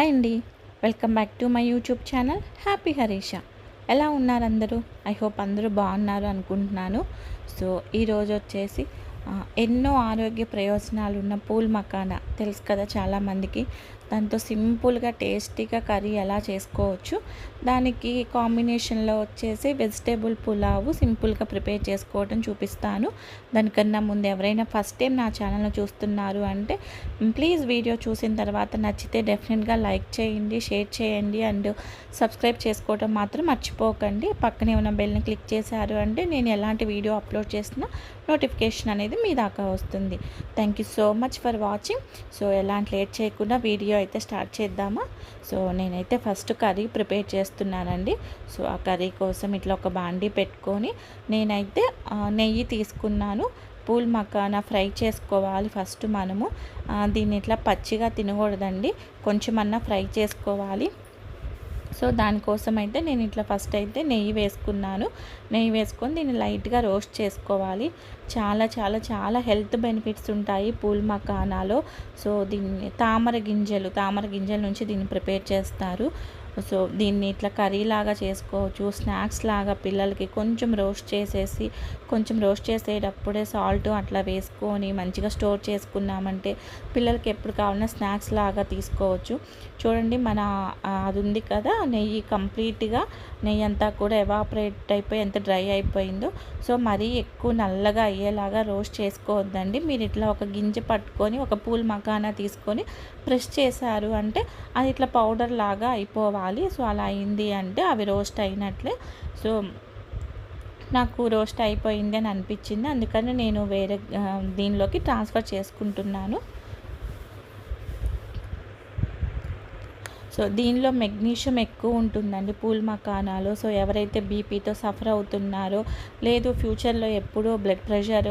Hi అండి. Welcome back to my YouTube channel happy Harisha. ఎలా ఉన్నారు అందరూ? ఐ హోప్ అందరూ బాగున్నారు అనుకుంటున్నాను. సో ఈరోజు వచ్చేసి ఎన్నో ఆరోగ్య ప్రయోజనాలు ఉన్న పూల్ మకానా తెలుసు కదా చాలామందికి. దాంతో సింపుల్గా టేస్టీగా కర్రీ ఎలా చేసుకోవచ్చు. దానికి కాంబినేషన్లో వచ్చేసి వెజిటేబుల్ పులావు సింపుల్గా ప్రిపేర్ చేసుకోవడం చూపిస్తాను. దానికన్నా ముందు ఎవరైనా ఫస్ట్ టైం నా ఛానల్ను చూస్తున్నారు అంటే ప్లీజ్ వీడియో చూసిన తర్వాత నచ్చితే డెఫినెట్గా లైక్ చేయండి షేర్ చేయండి అండ్ సబ్స్క్రైబ్ చేసుకోవడం మాత్రం మర్చిపోకండి. పక్కనే ఉన్న బెల్ని క్లిక్ చేశారు అంటే నేను ఎలాంటి వీడియో అప్లోడ్ చేసినా నోటిఫికేషన్ అనేది మీ దాకా వస్తుంది. Thank you so much for watching. So ఎలాంటి లేట్ చేయకుండా వీడియో అయితే స్టార్ట్ చేద్దామా? సో నేనైతే ఫస్ట్ కర్రీ ప్రిపేర్ చేస్తున్నానండి. సో ఆ కర్రీ కోసం ఇట్లా ఒక బాండీ పెట్టుకొని నేనైతే నెయ్యి తీసుకున్నాను. పూల్ మకానా ఫ్రై చేసుకోవాలి ఫస్ట్ మనము. దీన్ని ఇట్లా పచ్చిగా తినకూడదండి. కొంచెమన్నా ఫ్రై చేసుకోవాలి. సో దానికోసం అయితే నేను ఇట్లా ఫస్ట్ అయితే నెయ్యి వేసుకున్నాను. నెయ్యి వేసుకొని దీన్ని లైట్గా రోస్ట్ చేసుకోవాలి. చాలా చాలా చాలా హెల్త్ బెనిఫిట్స్ ఉంటాయి పూల్ మకానాలో. సో దీన్ని తామర గింజలు తామర గింజల నుంచి దీన్ని ప్రిపేర్ చేస్తారు. సో దీన్ని ఇట్లా కర్రీ లాగా చేసుకోవచ్చు స్నాక్స్ లాగా పిల్లలకి కొంచెం రోస్ట్ చేసేసి కొంచెం రోస్ట్ చేసేటప్పుడే సాల్ట్ అట్లా వేసుకొని మంచిగా స్టోర్ చేసుకున్నామంటే పిల్లలకి ఎప్పుడు కావాలన్నా స్నాక్స్ లాగా తీసుకోవచ్చు. చూడండి మన అది ఉంది కదా నెయ్యి కంప్లీట్గా నెయ్యి అంతా కూడా ఎవాపరేట్ అయిపోయి ఎంత డ్రై అయిపోయిందో. సో మరీ ఎక్కువ నల్లగా అయ్యేలాగా రోస్ట్ చేసుకోవద్దండి. మీరు ఇట్లా ఒక గింజ పట్టుకొని ఒక పూల్ మకానా తీసుకొని ప్రెస్ చేశారు అంటే అది ఇట్లా పౌడర్ లాగా అయిపోవాలి. సో అలా అయింది అంటే అవి రోస్ట్ అయినట్లే. సో నాకు రోస్ట్ అయిపోయింది అని అనిపించింది. అందుకని నేను వేరే దీనిలోకి ట్రాన్స్ఫర్ చేసుకుంటున్నాను. సో దీనిలో మెగ్నీషియం ఎక్కువ ఉంటుందండి పూల్ మకానాలో. సో ఎవరైతే బీపీతో సఫర్ అవుతున్నారో లేదు ఫ్యూచర్లో ఎప్పుడూ బ్లడ్ ప్రెషర్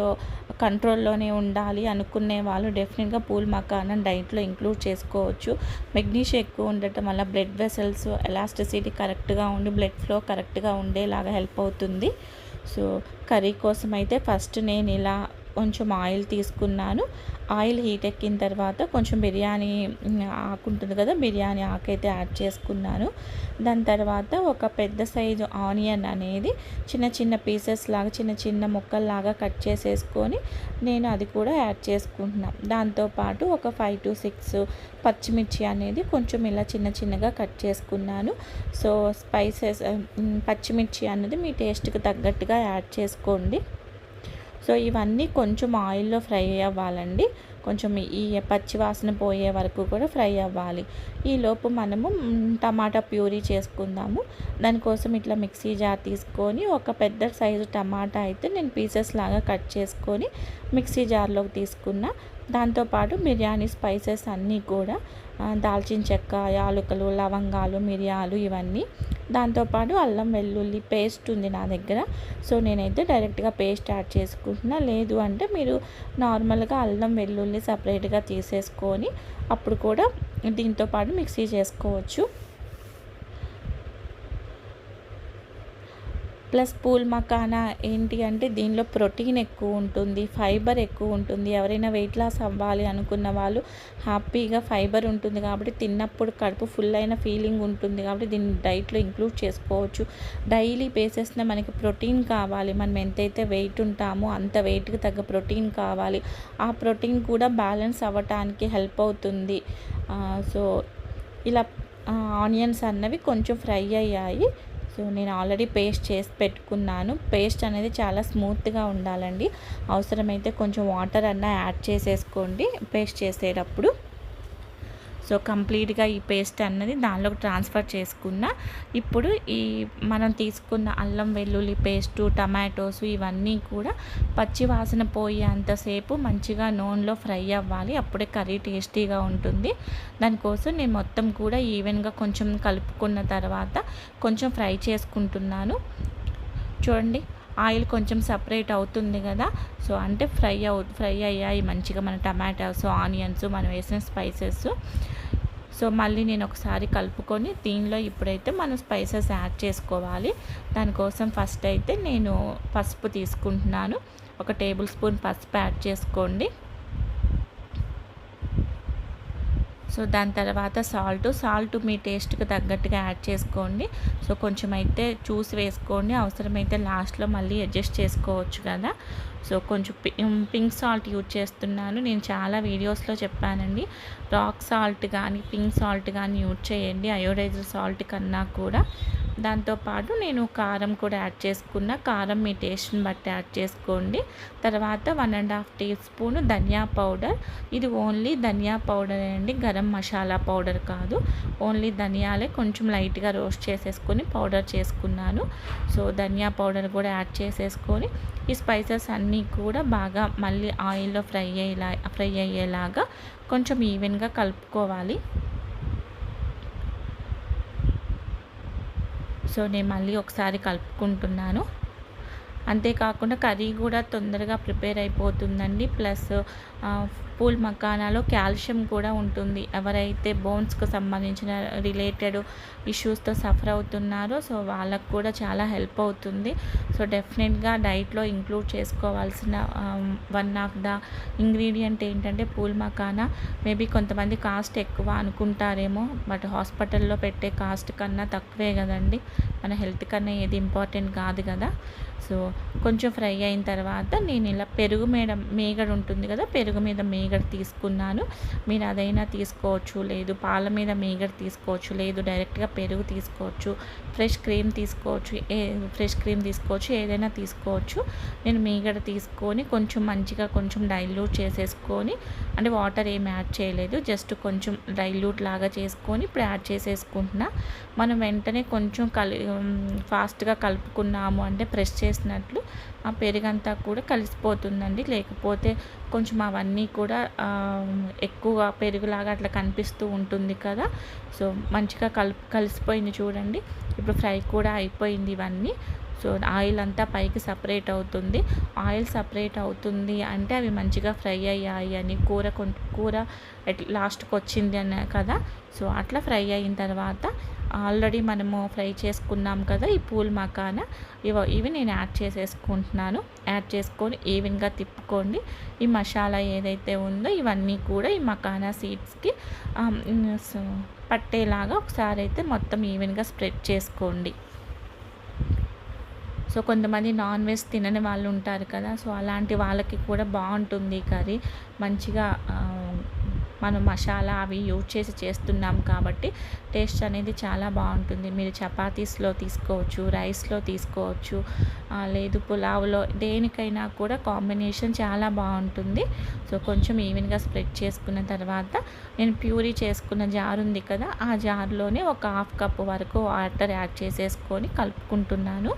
కంట్రోల్లోనే ఉండాలి అనుకునే వాళ్ళు డెఫినెట్గా పూల్ మకానా డైట్లో ఇంక్లూడ్ చేసుకోవచ్చు. మెగ్నీషియం ఎక్కువ ఉండటం వల్ల బ్లడ్ వెసల్స్ ఎలాస్టిసిటీ కరెక్ట్గా ఉండి బ్లడ్ ఫ్లో కరెక్ట్గా ఉండేలాగా హెల్ప్ అవుతుంది. సో కర్రీ కోసం అయితే ఫస్ట్ నేను ఇలా కొంచెం ఆయిల్ తీసుకున్నాను. ఆయిల్ హీట్ ఎక్కిన తర్వాత కొంచెం బిర్యానీ ఆకు ఉంటుంది కదా బిర్యానీ ఆకైతే యాడ్ చేసుకున్నాను. దాని తర్వాత ఒక పెద్ద సైజు ఆనియన్ అనేది చిన్న చిన్న పీసెస్ లాగా చిన్న చిన్న ముక్కల్లాగా కట్ చేసేసుకొని నేను అది కూడా యాడ్ చేసుకుంటున్నాను దాంతోపాటు ఒక ఫైవ్ టు సిక్స్ పచ్చిమిర్చి అనేది కొంచెం ఇలా చిన్న చిన్నగా కట్ చేసుకున్నాను. సో స్పైసెస్ పచ్చిమిర్చి అన్నది మీ టేస్ట్కి తగ్గట్టుగా యాడ్ చేసుకోండి. సో ఇవన్నీ కొంచెం ఆయిల్లో ఫ్రై అవ్వాలండి. కొంచెం ఈ పచ్చి వాసన పోయే వరకు కూడా ఫ్రై అవ్వాలి. ఈలోపు మనము టమాటా ప్యూరీ చేసుకుందాము. దానికోసం ఇట్లా మిక్సీ జార్ తీసుకొని ఒక పెద్ద సైజు టమాటా అయితే నేను పీసెస్ లాగా కట్ చేసుకొని మిక్సీ జార్లోకి తీసుకున్న. దాంతోపాటు బిర్యానీ స్పైసెస్ అన్నీ కూడా దాల్చిన చెక్క యాలకులు లవంగాలు మిరియాలు ఇవన్నీ. దాంతోపాటు అల్లం వెల్లుల్లి పేస్ట్ ఉంది నా దగ్గర. సో నేనైతే డైరెక్ట్గా పేస్ట్ యాడ్ చేసుకుంటున్నా. లేదు అంటే మీరు నార్మల్గా అల్లం వెల్లుల్లి సపరేట్గా తీసేసుకొని అప్పుడు కూడా దీంతో పాటు మిక్సీ చేసుకోవచ్చు. ప్లస్ పూల్ మకానా ఏంటి అంటే దీనిలో ప్రోటీన్ ఎక్కువ ఉంటుంది ఫైబర్ ఎక్కువ ఉంటుంది. ఎవరైనా వెయిట్ లాస్ అవ్వాలి అనుకున్న వాళ్ళు హ్యాపీగా ఫైబర్ ఉంటుంది కాబట్టి తిన్నప్పుడు కడుపు ఫుల్ అయిన ఫీలింగ్ ఉంటుంది కాబట్టి దీన్ని డైట్లో ఇంక్లూడ్ చేసుకోవచ్చు. డైలీ బేసెస్న మనకి ప్రోటీన్ కావాలి. మనం ఎంతైతే వెయిట్ ఉంటామో అంత వెయిట్కి తగ్గ ప్రోటీన్ కావాలి. ఆ ప్రోటీన్ కూడా బ్యాలెన్స్ అవ్వటానికి హెల్ప్ అవుతుంది. సో ఇలా ఆనియన్స్ అన్నవి కొంచెం ఫ్రై అయ్యాయి. సో నేను ఆల్రెడీ పేస్ట్ చేసి పెట్టుకున్నాను. పేస్ట్ అనేది చాలా స్మూత్గా ఉండాలండి. అవసరమైతే కొంచెం వాటర్ అన్న యాడ్ చేసేసుకోండి పేస్ట్ చేసేటప్పుడు. సో కంప్లీట్గా ఈ పేస్ట్ అన్నది దానిలోకి ట్రాన్స్ఫర్ చేసుకున్న ఇప్పుడు ఈ మనం తీసుకున్న అల్లం వెల్లుల్లి పేస్టు టమాటోస్ ఇవన్నీ కూడా పచ్చి వాసన పోయేంతసేపు మంచిగా నూనెలో ఫ్రై అవ్వాలి. అప్పుడే కర్రీ టేస్టీగా ఉంటుంది. దానికోసం నేను మొత్తం కూడా ఈవెన్గా కొంచెం కలుపుకున్న తర్వాత కొంచెం ఫ్రై చేసుకుంటున్నాను. చూడండి. ఆయిల్ కొంచెం సపరేట్ అవుతుంది కదా. సో అంటే ఫ్రై అవు ఫ్రై అయ్యాయి మంచిగా మన టమాటాస్ ఆనియన్స్ మనం వేసిన స్పైసెస్. సో మళ్ళీ నేను ఒకసారి కలుపుకొని దీనిలో ఇప్పుడైతే మనం స్పైసెస్ యాడ్ చేసుకోవాలి. దానికోసం ఫస్ట్ అయితే నేను పసుపు తీసుకుంటున్నాను. ఒక టేబుల్ స్పూన్ పసుపు యాడ్ చేసుకోండి. సో దాని తర్వాత సాల్ట్ సాల్ట్ మీ టేస్ట్కి తగ్గట్టుగా యాడ్ చేసుకోండి. సో కొంచెం అయితే చూసి వేసుకోండి. అవసరమైతే లాస్ట్లో మళ్ళీ అడ్జస్ట్ చేసుకోవచ్చు కదా. సో కొంచెం పింక్ సాల్ట్ యూజ్ చేస్తున్నాను. నేను చాలా వీడియోస్లో చెప్పానండి. రాక్ సాల్ట్ కానీ పింక్ సాల్ట్ కానీ యూజ్ చేయండి. అయోడైజర్ సాల్ట్ కన్నా కూడా. దాంతోపాటు నేను కారం కూడా యాడ్ చేసుకున్న. కారం మీ టేస్ట్ని బట్టి యాడ్ చేసుకోండి. తర్వాత one and half teaspoon dhaniya powder. ఇది ఓన్లీ ధనియా పౌడర్ అండి. గరం మసాలా పౌడర్ కాదు. ఓన్లీ ధనియాలే కొంచెం లైట్గా రోస్ట్ చేసేసుకొని పౌడర్ చేసుకున్నాను. సో ధనియా పౌడర్ కూడా యాడ్ చేసేసుకొని ఈ స్పైసెస్ అన్నీ కూడా బాగా మళ్ళీ ఆయిల్లో ఫ్రై అయ్యేలా ఫ్రై అయ్యేలాగా కొంచెం ఈవెన్గా కలుపుకోవాలి. సో నేను మళ్ళీ ఒకసారి కలుపుకుంటున్నాను. అంతేకాకుండా కర్రీ కూడా తొందరగా ప్రిపేర్ అయిపోతుందండి. ప్లస్ పూల్ మకానాలో కాల్షియం కూడా ఉంటుంది. ఎవరైతే బోన్స్కు సంబంధించిన రిలేటెడ్ ఇష్యూస్తో సఫర్ అవుతున్నారో సో వాళ్ళకు కూడా చాలా హెల్ప్ అవుతుంది. సో డెఫినెట్గా డైట్లో ఇంక్లూడ్ చేసుకోవాల్సిన వన్ ఆఫ్ ద ఇంగ్రీడియంట్ ఏంటంటే పూల్ మకానా. మేబీ కొంతమంది కాస్ట్ ఎక్కువ అనుకుంటారేమో బట్ హాస్పిటల్లో పెట్టే కాస్ట్ కన్నా తక్కువే కదండి. మన హెల్త్ కన్నా ఏది ఇంపార్టెంట్ కాదు కదా. సో కొంచెం ఫ్రై అయిన తర్వాత నేను ఇలా పెరుగు మీద మేగడ ఉంటుంది కదా పెరుగు మీద మేగడ తీసుకున్నాను. మీరు అదైనా తీసుకోవచ్చు లేదు పాల మీద మేగడ తీసుకోవచ్చు లేదు డైరెక్ట్గా పెరుగు తీసుకోవచ్చు ఫ్రెష్ క్రీమ్ తీసుకోవచ్చు ఏ ఫ్రెష్ క్రీమ్ తీసుకోవచ్చు ఏదైనా తీసుకోవచ్చు. నేను మేగడ తీసుకొని కొంచెం మంచిగా కొంచెం డైల్యూట్ చేసేసుకొని అంటే వాటర్ ఏం యాడ్ చేయలేదు. జస్ట్ కొంచెం డైల్యూట్ లాగా చేసుకొని ఇప్పుడు యాడ్ చేసేసుకుంటున్నా. మనం వెంటనే కొంచెం కలి ఫాస్ట్గా కలుపుకున్నాము అంటే ప్రెస్ చేసినట్లు ఆ పెరుగంతా కూడా కలిసిపోతుందండి. లేకపోతే కొంచెం అవన్నీ కూడా ఎక్కువగా పెరుగులాగా అట్లా కనిపిస్తూ ఉంటుంది కదా. సో మంచిగా కలిపి కలిసిపోయింది చూడండి. ఇప్పుడు ఫ్రై కూడా అయిపోయింది ఇవన్నీ. సో ఆయిల్ అంతా పైకి సపరేట్ అవుతుంది. ఆయిల్ సపరేట్ అవుతుంది అంటే అవి మంచిగా ఫ్రై అయ్యాయి అని కూర కూర లాస్ట్కి వచ్చింది అన్న కదా. సో అట్లా ఫ్రై అయిన తర్వాత ఆల్రెడీ మనము ఫ్రై చేసుకున్నాం కదా ఈ పూల్ మకాన. ఇవ ఇవి నేను యాడ్ చేసేసుకుంటున్నాను. యాడ్ చేసుకొని ఈవెన్గా తిప్పుకోండి. ఈ మసాలా ఏదైతే ఉందో ఇవన్నీ కూడా ఈ మకానా సీడ్స్కి పట్టేలాగా ఒకసారి అయితే మొత్తం ఈవెన్గా స్ప్రెడ్ చేసుకోండి. సో కొంతమంది నాన్ వెజ్ తినని వాళ్ళు ఉంటారు కదా సో అలాంటి వాళ్ళకి కూడా బాగుంటుంది కర్రీ. మంచిగా మనం మసాలా అవి యూజ్ చేసి చేస్తున్నాం కాబట్టి టేస్ట్ అనేది చాలా బాగుంటుంది. మీరు చపాతీస్లో తీసుకోవచ్చు రైస్లో తీసుకోవచ్చు లేదు పులావ్లో దేనికైనా కూడా కాంబినేషన్ చాలా బాగుంటుంది. సో కొంచెం ఈవెన్గా స్ప్రెడ్ చేసుకున్న తర్వాత నేను ప్యూరీ చేసుకున్న జార్ ఉంది కదా ఆ జార్లోనే ఒక హాఫ్ కప్ వరకు వాటర్ యాడ్ చేసేసుకొని కలుపుకుంటున్నాను.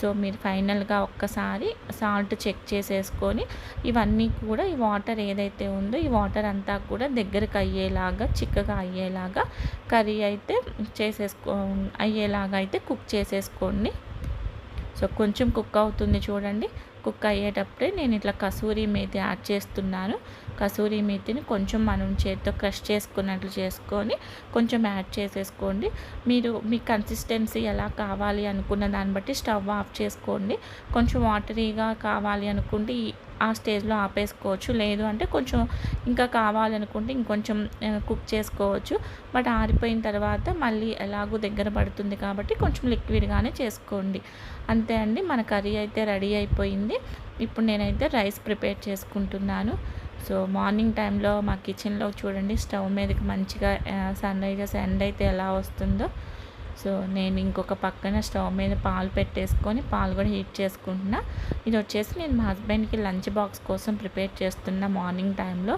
సో మీరు ఫైనల్గా ఒక్కసారి సాల్ట్ చెక్ చేసేసుకొని ఇవన్నీ కూడా ఈ వాటర్ ఏదైతే ఉందో ఈ వాటర్ అంతా కూడా దగ్గరకు అయ్యేలాగా చిక్కగా అయ్యేలాగా కర్రీ అయితే చేసేసుకో అయ్యేలాగా అయితే కుక్ చేసేసుకోండి. సో కొంచెం కుక్ అవుతుంది చూడండి. కుక్ అయ్యేటప్పుడే నేను ఇట్లా కసూరి మేతి యాడ్ చేస్తున్నాను. కసూరి మేతిని కొంచెం మనం చేతితో క్రష్ చేసుకున్నట్లు చేసుకొని కొంచెం యాడ్ చేసేసుకోండి. మీరు మీ కన్సిస్టెన్సీ ఎలా కావాలి అనుకున్న దాన్ని బట్టి స్టవ్ ఆఫ్ చేసుకోండి. కొంచెం వాటరీగా కావాలి అనుకుంటే ఆ స్టేజ్లో ఆపేసుకోవచ్చు. లేదు అంటే కొంచెం ఇంకా కావాలనుకుంటే ఇంకొంచెం కుక్ చేసుకోవచ్చు. బట్ ఆరిపోయిన తర్వాత మళ్ళీ ఎలాగో దగ్గర పడుతుంది కాబట్టి కొంచెం లిక్విడ్గానే చేసుకోండి. అంతే అండి. మన కర్రీ అయితే రెడీ అయిపోయింది. ఇప్పుడు నేనైతే రైస్ ప్రిపేర్ చేసుకుంటున్నాను. సో మార్నింగ్ టైంలో మా కిచెన్లో చూడండి స్టవ్ మీదకి మంచిగా సన్ ఎండ్ అయితే ఎలా వస్తుందో. సో నేను ఇంకొక పక్కన స్టవ్ మీద పాలు పెట్టేసుకొని పాలు కూడా హీట్ చేసుకుంటున్నా. ఇది వచ్చేసి నేను మా హస్బెండ్కి లంచ్ బాక్స్ కోసం ప్రిపేర్ చేస్తున్నా మార్నింగ్ టైంలో.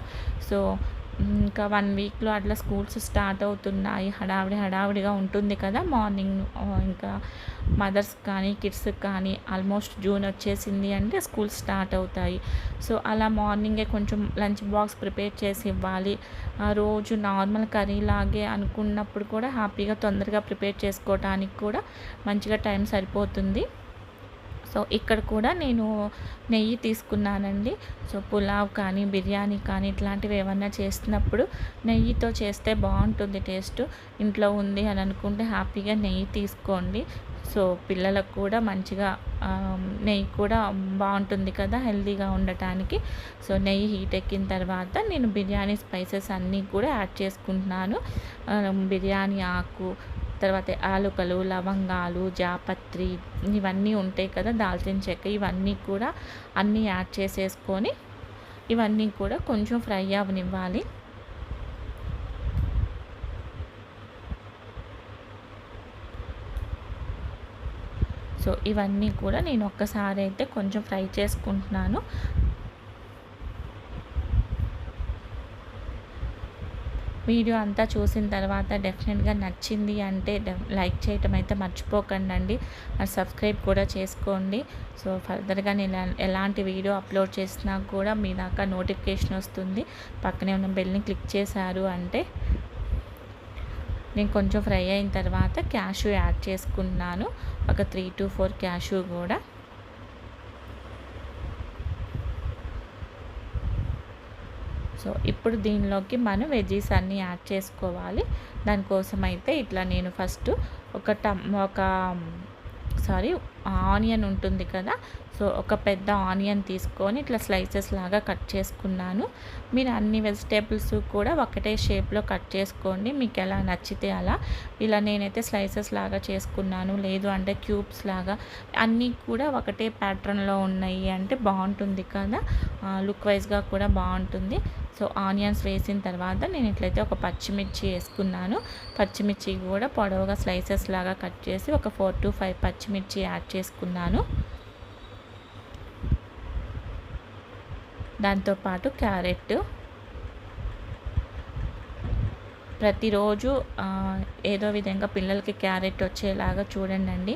సో ఇంకా వన్ వీక్లో అట్లా స్కూల్స్ స్టార్ట్ అవుతున్నాయి. హడావిడి హడావిడిగా ఉంటుంది కదా మార్నింగ్ ఇంకా మదర్స్ కానీ కిడ్స్ కానీ ఆల్మోస్ట్ జూన్ వచ్చేసింది అంటే స్కూల్ స్టార్ట్ అవుతాయి. సో అలా మార్నింగే కొంచెం లంచ్ బాక్స్ ప్రిపేర్ చేసి ఇవ్వాలి. రోజు నార్మల్ కర్రీ లాగే అనుకున్నప్పుడు కూడా హ్యాపీగా తొందరగా ప్రిపేర్ చేసుకోవడానికి కూడా మంచిగా టైం సరిపోతుంది. సో ఇక్కడ కూడా నేను నెయ్యి తీసుకున్నానండి. సో పులావ్ కానీ బిర్యానీ కానీ ఇట్లాంటివి ఏమన్నా చేస్తున్నప్పుడు నెయ్యితో చేస్తే బాగుంటుంది టేస్ట్. ఇంట్లో ఉంది అని అనుకుంటే హ్యాపీగా నెయ్యి తీసుకోండి. సో పిల్లలకు కూడా మంచిగా నెయ్యి కూడా బాగుంటుంది కదా హెల్తీగా ఉండటానికి. సో నెయ్యి హీట్ ఎక్కిన తర్వాత నేను బిర్యానీ స్పైసెస్ అన్నీ కూడా యాడ్ చేసుకుంటున్నాను. బిర్యానీ ఆకు తర్వాత ఆలుకలు లవంగాలు జాపత్రి ఇవన్నీ ఉంటాయి కదా దాల్చిన చెక్క. ఇవన్నీ కూడా అన్నీ యాడ్ చేసేసుకొని ఇవన్నీ కూడా కొంచెం ఫ్రై అవనివ్వాలి. సో ఇవన్నీ కూడా నేను ఒక్కసారి అయితే కొంచెం ఫ్రై చేసుకుంటున్నాను. వీడియో అంతా చూసిన తర్వాత డెఫినెట్గా నచ్చింది అంటే లైక్ చేయటం అయితే మర్చిపోకండి సబ్స్క్రైబ్ కూడా చేసుకోండి. సో ఫర్దర్గా నేను ఎలాంటి వీడియో అప్లోడ్ చేసినా కూడా మీ దాకా నోటిఫికేషన్ వస్తుంది. పక్కనే ఉన్న బెల్ని క్లిక్ చేశారు అంటే నేను కొంచెం ఫ్రై అయిన తర్వాత క్యాషు యాడ్ చేసుకున్నాను. ఒక త్రీ టు ఫోర్ క్యాషు కూడా. సో ఇప్పుడు దీనిలోకి మనం వెజీస్ అన్నీ యాడ్ చేసుకోవాలి. దానికోసం అయితే ఇట్లా నేను ఫస్ట్ ఒక టమ్ ఒక సారీ ఆనియన్ ఉంటుంది కదా సో ఒక పెద్ద ఆనియన్ తీసుకొని ఇట్లా స్లైసెస్ లాగా కట్ చేసుకున్నాను. మీరు అన్ని వెజిటేబుల్స్ కూడా ఒకటే షేప్లో కట్ చేసుకోండి. మీకు ఎలా నచ్చితే అలా. ఇలా నేనైతే స్లైసెస్ లాగా చేసుకున్నాను. లేదు అంటే క్యూబ్స్ లాగా. అన్నీ కూడా ఒకటే ప్యాటర్న్లో ఉన్నాయి అంటే బాగుంటుంది కదా. లుక్ వైజ్గా కూడా బాగుంటుంది. సో ఆనియన్స్ వేసిన తర్వాత నేను ఇట్లయితే ఒక పచ్చిమిర్చి వేసుకున్నాను. పచ్చిమిర్చి కూడా పొడవుగా స్లైసెస్ లాగా కట్ చేసి ఒక ఫోర్ టు ఫైవ్ పచ్చిమిర్చి యాడ్ చేసుకున్నాను. దాంతోపాటు క్యారెట్. ప్రతిరోజు ఏదో విధంగా పిల్లలకి క్యారెట్ వచ్చేలాగా చూడండి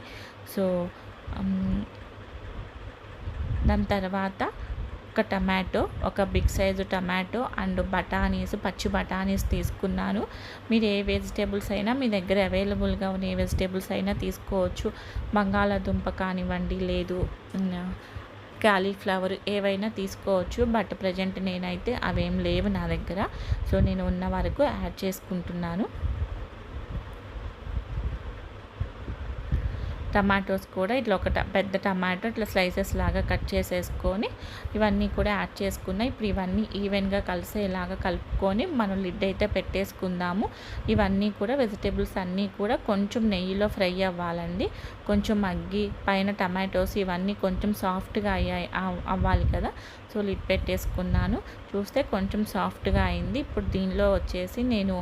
సో దాని తర్వాత ఒక టమాటో ఒక బిగ్ సైజు టమాటో అండ్ బఠానీస్ పచ్చి బఠానీస్ తీసుకున్నాను. మీరు ఏ వెజిటేబుల్స్ అయినా మీ దగ్గర అవైలబుల్గా ఉన్న ఏ వెజిటేబుల్స్ అయినా తీసుకోవచ్చు. బంగాళాదుంప కానివ్వండి లేదు కాలీఫ్లవర్ ఏవైనా తీసుకోవచ్చు బట్ ప్రజెంట్ నేనైతే అవేం లేవు నా దగ్గర. సో నేను ఉన్న వరకు యాడ్ చేసుకుంటున్నాను. టమాటోస్ కూడా ఇట్లా ఒక పెద్ద టమాటో ఇట్లా స్లైసెస్ లాగా కట్ చేసేసుకొని ఇవన్నీ కూడా యాడ్ చేసుకున్నాయి ఇప్పుడు ఇవన్నీ ఈవెన్గా కలిసేలాగా కలుపుకొని మనం లిడ్ అయితే పెట్టేసుకుందాము. ఇవన్నీ కూడా వెజిటేబుల్స్ అన్నీ కూడా కొంచెం నెయ్యిలో ఫ్రై అవ్వాలండి. కొంచెం మగ్గి పైన టమాటోస్ ఇవన్నీ కొంచెం సాఫ్ట్గా అయ్యాయి అవ్వాలి కదా. సో లిడ్ పెట్టేసుకున్నాను. చూస్తే కొంచెం సాఫ్ట్గా అయింది. ఇప్పుడు దీనిలో వచ్చేసి నేను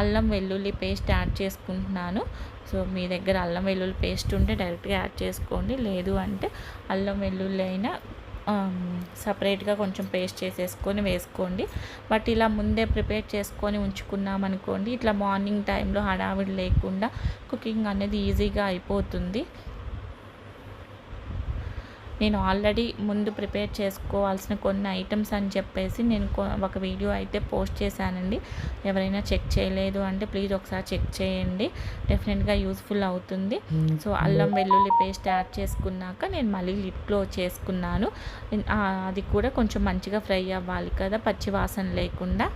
అల్లం వెల్లుల్లి పేస్ట్ యాడ్ చేసుకుంటున్నాను. సో మీ దగ్గర అల్లం వెల్లుల్లి పేస్ట్ ఉంటే డైరెక్ట్గా యాడ్ చేసుకోండి. లేదు అంటే అల్లం వెల్లుల్లి అయినా సపరేట్గా కొంచెం పేస్ట్ చేసేసుకొని వేసుకోండి. బట్ ఇలా ముందే ప్రిపేర్ చేసుకొని ఉంచుకున్నాం అనుకోండి ఇట్లా మార్నింగ్ టైంలో హడావిడి లేకుండా కుకింగ్ అనేది ఈజీగా అయిపోతుంది. నేను ఆల్రెడీ ముందు ప్రిపేర్ చేసుకోవాల్సిన కొన్ని ఐటమ్స్ అని చెప్పేసి నేను ఒక వీడియో అయితే పోస్ట్ చేశానండి. ఎవరైనా చెక్ చేయలేదు అంటే ప్లీజ్ ఒకసారి చెక్ చేయండి. డెఫినెట్గా యూస్ఫుల్ అవుతుంది. సో అల్లం వెల్లుల్లి పేస్ట్ యాడ్ చేసుకున్నాక నేను మళ్ళీ లిప్లో చేసుకున్నాను. అది కూడా కొంచెం మంచిగా ఫ్రై అవ్వాలి కదా పచ్చి వాసన లేకుండా.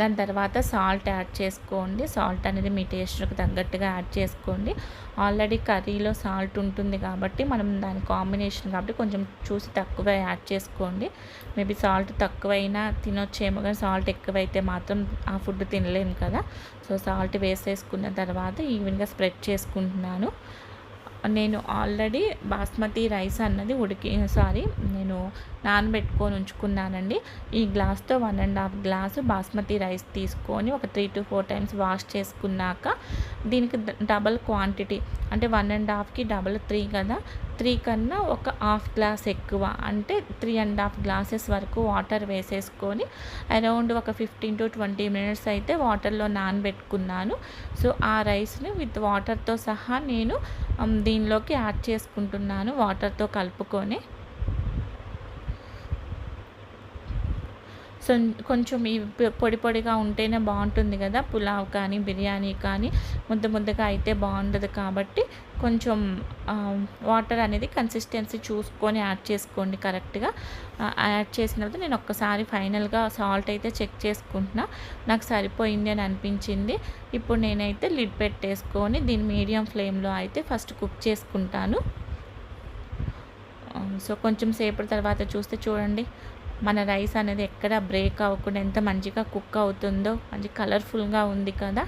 దాని తర్వాత సాల్ట్ యాడ్ చేసుకోండి. సాల్ట్ అనేది మీ టేస్ట్కి తగ్గట్టుగా యాడ్ చేసుకోండి. ఆల్రెడీ కర్రీలో సాల్ట్ ఉంటుంది కాబట్టి మనం దాని కాంబినేషన్ కాబట్టి కొంచెం చూసి తక్కువ యాడ్ చేసుకోండి. మేబీ సాల్ట్ తక్కువైనా తినొచ్చేమో కానీ సాల్ట్ ఎక్కువైతే మాత్రం ఆ ఫుడ్ తినలేము కదా. సో సాల్ట్ వేసేసుకున్న తర్వాత ఈవెన్గా స్ప్రెడ్ చేసుకుంటున్నాను. నేను ఆల్రెడీ బాస్మతి రైస్ అన్నది ఉడికి సారీ నేను నానబెట్టుకొని ఉంచుకున్నానండి. ఈ గ్లాస్తో one and half glass basmati rice తీసుకొని ఒక three to four times wash చేసుకున్నాక దీనికి డబల్ క్వాంటిటీ అంటే వన్ అండ్ హాఫ్కి డబల్ త్రీ కదా త్రీ కన్నా ఒక హాఫ్ గ్లాస్ ఎక్కువ. అంటే త్రీ అండ్ హాఫ్ గ్లాసెస్ వరకు వాటర్ వేసేసుకొని అరౌండ్ ఒక ఫిఫ్టీన్ టు ట్వంటీ మినిట్స్ అయితే వాటర్లో నానబెట్టుకున్నాను. సో ఆ రైస్ని విత్ వాటర్తో సహా నేను దీనిలోకి యాడ్ చేసుకుంటున్నాను వాటర్తో కలుపుకొని. సో కొంచెం ఈ పొ- పొడి పొడిగా ఉంటేనే బాగుంటుంది కదా. పులావ్ కానీ బిర్యానీ కానీ ముద్ద ముద్దగా అయితే బాగుండదు కాబట్టి కొంచెం వాటర్ అనేది కన్సిస్టెన్సీ చూసుకొని యాడ్ చేసుకోండి కరెక్ట్గా. యాడ్ చేసిన తర్వాత నేను ఒక్కసారి ఫైనల్గా సాల్ట్ అయితే చెక్ చేసుకుంటున్నా. నాకు సరిపోయింది అని అనిపించింది. ఇప్పుడు నేనైతే లిడ్ పెట్టేసుకొని దీన్ని మీడియం ఫ్లేమ్లో అయితే ఫస్ట్ కుక్ చేసుకుంటాను. సో కొంచెం సేపటి తర్వాత చూస్తే చూడండి. మన రైస్ అనేది ఎక్కడ బ్రేక్ అవ్వకుండా ఎంత మంచిగా కుక్ అవుతుందో మంచి కలర్ఫుల్గా ఉంది కదా.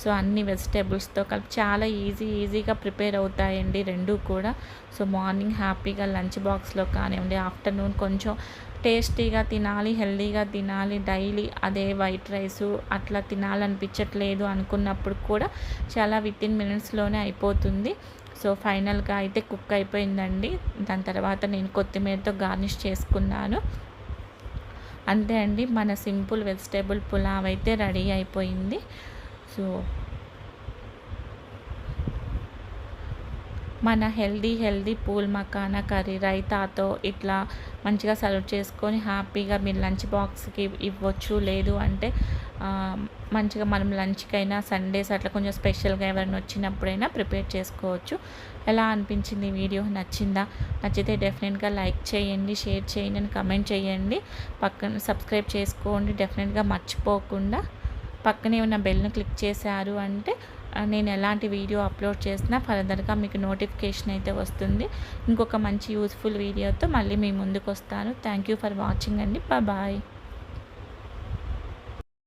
సో అన్ని వెజిటేబుల్స్తో కలిపి చాలా ఈజీ ఈజీగా ప్రిపేర్ అవుతాయండి రెండు కూడా. సో మార్నింగ్ హ్యాపీగా లంచ్ బాక్స్లో కానివ్వండి ఆఫ్టర్నూన్ కొంచెం టేస్టీగా తినాలి హెల్తీగా తినాలి డైలీ అదే వైట్ రైస్ అట్లా తినాలనిపించట్లేదు అనుకున్నప్పుడు కూడా చాలా విత్ ఇన్ మినిట్స్లోనే అయిపోతుంది. సో ఫైనల్గా అయితే కుక్ అయిపోయిందండి. దాని తర్వాత నేను కొత్తిమీరతో గార్నిష్ చేసుకున్నాను. అంతే అండి. మన సింపుల్ వెజిటేబుల్ పులావ్ అయితే రెడీ అయిపోయింది. సో మన healthy healthy phool makhana curry రైతాతో ఇట్లా మంచిగా సర్వ్ చేసుకొని హ్యాపీగా మీరు లంచ్ బాక్స్కి ఇవ్వచ్చు లేదు అంటే మంచిగా మనం లంచ్కైనా సండేస్ అట్లా కొంచెం స్పెషల్గా ఎవరైనా వచ్చినప్పుడైనా ప్రిపేర్ చేసుకోవచ్చు. ఎలా అనిపించింది వీడియో? నచ్చిందా? నచ్చితే డెఫినెట్గా లైక్ చేయండి షేర్ చేయండి అని కమెంట్ చేయండి. పక్కన సబ్స్క్రైబ్ చేసుకోండి డెఫినెట్గా మర్చిపోకుండా పక్కనే ఉన్న బెల్ను క్లిక్ చేశారు అంటే నేను ఎలాంటి వీడియో అప్లోడ్ చేసినా ఫర్దర్గా మీకు నోటిఫికేషన్ అయితే వస్తుంది. ఇంకొక మంచి యూస్ఫుల్ వీడియోతో మళ్ళీ మీ ముందుకు వస్తాను థ్యాంక్ యూ ఫర్ వాచింగ్ అండి. బాయ్.